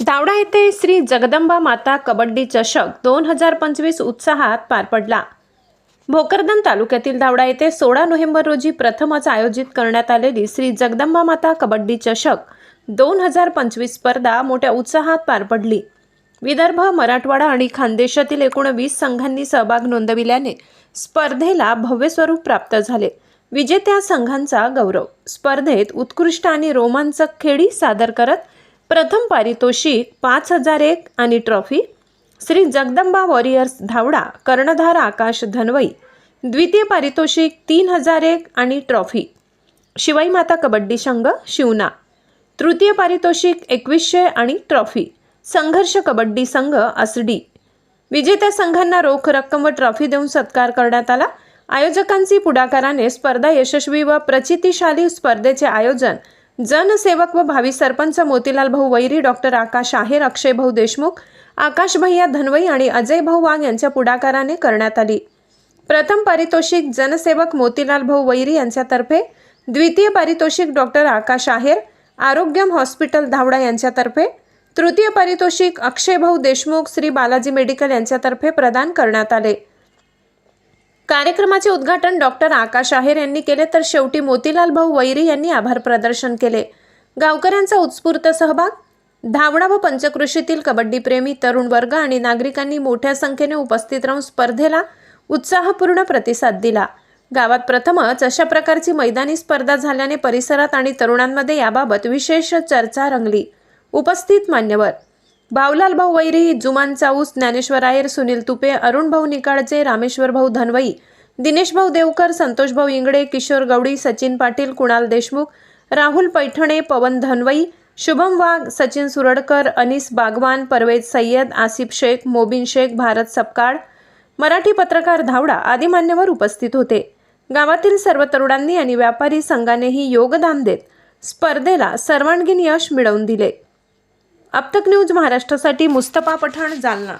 धावडा येथे श्री जगदंबा माता कबड्डी चषक दोन हजार पंचवीस उत्साहात पार पडला. भोकरदन तालुक्यातील धावडा येथे सोळा नोव्हेंबर रोजी प्रथमच आयोजित करण्यात आलेली श्री जगदंबा माता कबड्डी चषक दोन हजार पंचवीस स्पर्धा मोठ्या उत्साहात पार पडली. विदर्भ मराठवाडा आणि खानदेशातील एकूण वीस संघांनी सहभाग नोंदविल्याने स्पर्धेला भव्य स्वरूप प्राप्त झाले. विजेत्या संघांचा गौरव. स्पर्धेत उत्कृष्ट आणि रोमांचक खेळी सादर करत प्रथम पारितोषिक पाच हजार एक आणि ट्रॉफी श्री जगदंबा वॉरियर्स धावडा कर्णधार आकाश धनवई द्वितीय पारितोषिक तीन हजार एक आणि ट्रॉफी शिवाई माता कबड्डी संघ शिवना तृतीय पारितोषिक एकवीसशे आणि ट्रॉफी संघर्ष कबड्डी संघ असडी विजेत्या संघांना रोख रक्कम व ट्रॉफी देऊन सत्कार करण्यात आला. आयोजकांची पुढाकाराने स्पर्धा यशस्वी व प्रचितीशाली स्पर्धेचे आयोजन जनसेवक व भावी सरपंच मोतीलाल भाऊ वैरी डॉक्टर आकाश आहेर अक्षय भाऊ देशमुख आकाश भैया धनवई आणि अजय भाऊ वाघ यांच्या पुढाकाराने करण्यात आली. प्रथम पारितोषिक जनसेवक मोतीलाल भाऊ वैरी यांच्यातर्फे द्वितीय पारितोषिक डॉक्टर आकाश आहेर आरोग्यम हॉस्पिटल धावडा यांच्यातर्फे तृतीय पारितोषिक अक्षय भाऊ देशमुख श्री बालाजी मेडिकल यांच्यातर्फे प्रदान करण्यात आले. कार्यक्रमाचे उद्घाटन डॉक्टर आकाश आहेर यांनी केले तर शेवटी मोतीलाल भाऊ वैरी यांनी आभार प्रदर्शन केले. गावकऱ्यांचा उत्स्फूर्त सहभाग धावडा व पंचकृषीतील कबड्डीप्रेमी तरुण वर्ग आणि नागरिकांनी मोठ्या संख्येने उपस्थित राहून स्पर्धेला उत्साहपूर्ण प्रतिसाद दिला. गावात प्रथमच अशा प्रकारची मैदानी स्पर्धा झाल्याने परिसरात आणि तरुणांमध्ये याबाबत विशेष चर्चा रंगली. उपस्थित मान्यवर भाऊलाल भाऊ वैरी जुमान चाऊस ज्ञानेश्वर आयर सुनील तुपे अरुण भाऊ निकाळचे रामेश्वर भाऊ धनवई दिनेश भाऊ देवकर संतोष भाऊ इंगडे किशोर गवडी सचिन पाटील कुणाल देशमुख राहुल पैठणे पवन धनवई शुभम वाघ सचिन सुरडकर अनिस बागवान परवेज सय्यद आसिफ शेख मोबिन शेख भारत सपकाळ मराठी पत्रकार धावडा आदी मान्यवर उपस्थित होते. गावातील सर्व तरुणांनी आणि व्यापारी संघानेही योगदान देत स्पर्धेला सर्वांगीण यश मिळवून दिले. अबतक न्यूज महाराष्ट्रासाठी मुस्तफा पठाण जालना